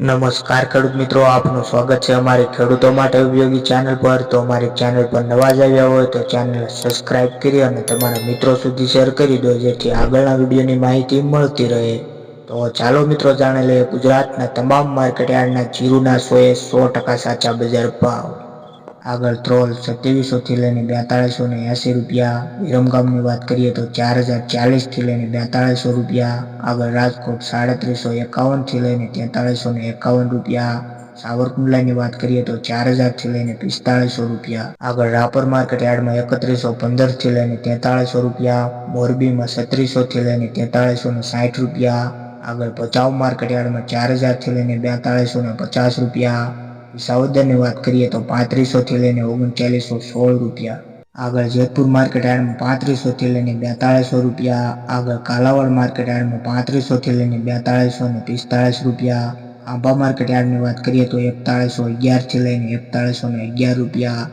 નમસ્કાર ખેડૂત મિત્રો, આપનું સ્વાગત છે અમારી ખેડૂતો માટે ઉપયોગી ચેનલ પર. તો અમારી ચેનલ પર નવા જ આવ્યા હોય તો ચેનલ સબસ્ક્રાઇબ કરી અને તમારા મિત્રો સુધી શેર કરી દો, જેથી આગળના વિડીયોની માહિતી મળતી રહે. તો ચાલો મિત્રો, જાણી લઈએ ગુજરાતના તમામ માર્કેટ યાર્ડના જીરુના સોએ સો ટકા સાચા બજાર ભાવ. આગળ ત્રોલ સત્યાવીસોથી લઈને બેતાળીસો ને એંસી રૂપિયા. વિરમગામની વાત કરીએ તો ચાર હજાર ચાલીસથી લઈને બેતાળીસો રૂપિયા. આગળ રાજકોટ સાડત્રીસો એકાવનથી લઈને તેતાળીસો ને એકાવન રૂપિયા. સાવરકુંડલાની વાત કરીએ તો ચાર હજારથી લઈને પિસ્તાળીસો રૂપિયા. આગળ રાપર માર્કેટ યાર્ડમાં એકત્રીસો પંદરથી લઈને તેતાળીસો રૂપિયા. મોરબીમાં છત્રીસોથી લઈને તેતાળીસો ને સાઠ રૂપિયા. આગળ ભચાઉ માર્કેટ યાર્ડમાં ચાર હજારથી લઈને બેતાળીસો ને પચાસ રૂપિયા. વિસાવદરની વાત કરીએ તો પાંત્રીસોથી લઈને ઓગણચાલીસો સોળ રૂપિયા. આગળ જેતપુર માર્કેટ યાર્ડમાં પાંત્રીસોથી લઈને બેતાળીસો રૂપિયા. આગળ કાલાવાડ માર્કેટ યાર્ડમાં પાંત્રીસોથી લઈને બેતાળીસો ને પિસ્તાળીસ રૂપિયા. આંબા માર્કેટ યાર્ડની વાત કરીએ તો એકતાળીસો અગિયારથી લઈને એકતાળીસો ને અગિયાર રૂપિયા.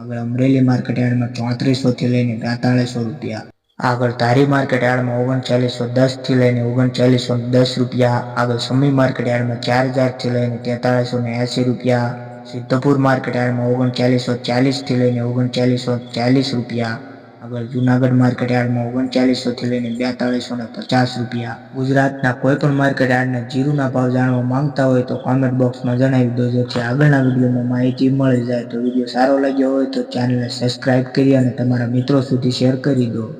આગળ અમરેલી માર્કેટ યાર્ડમાં ચોત્રીસોથી લઈને બેતાળીસો રૂપિયા. આગળ ધારી માર્કેટ યાર્ડમાં ઓગણચાલીસો દસથી લઈને ઓગણચાલીસો દસ રૂપિયા, આગળ સમી માર્કેટ યાર્ડમાં ચાર હજારથી લઈને તેતાળીસો ને એંસી રૂપિયા, સિદ્ધપુર માર્કેટ યાર્ડમાં ઓગણચાલીસો ચાલીસથી લઈને ઓગણચાલીસો ચાલીસ રૂપિયા, આગળ જુનાગઢ માર્કેટ યાર્ડમાં ઓગણચાલીસોથી લઈને બેતાળીસો ને પચાસ રૂપિયા. ગુજરાતના કોઈ પણ માર્કેટ યાર્ડના જીરુના ભાવ જાણવા માંગતા હોય તો કોમેન્ટ બોક્સમાં જણાવી દો જેથી આગળના વિડીયોમાં માહિતી મળી જાય તો વીડિયો સારો લાગ્યો હોય તો ચેનલને સબસ્ક્રાઈબ કરી અને તમારા મિત્રો સુધી શેર કરી દો.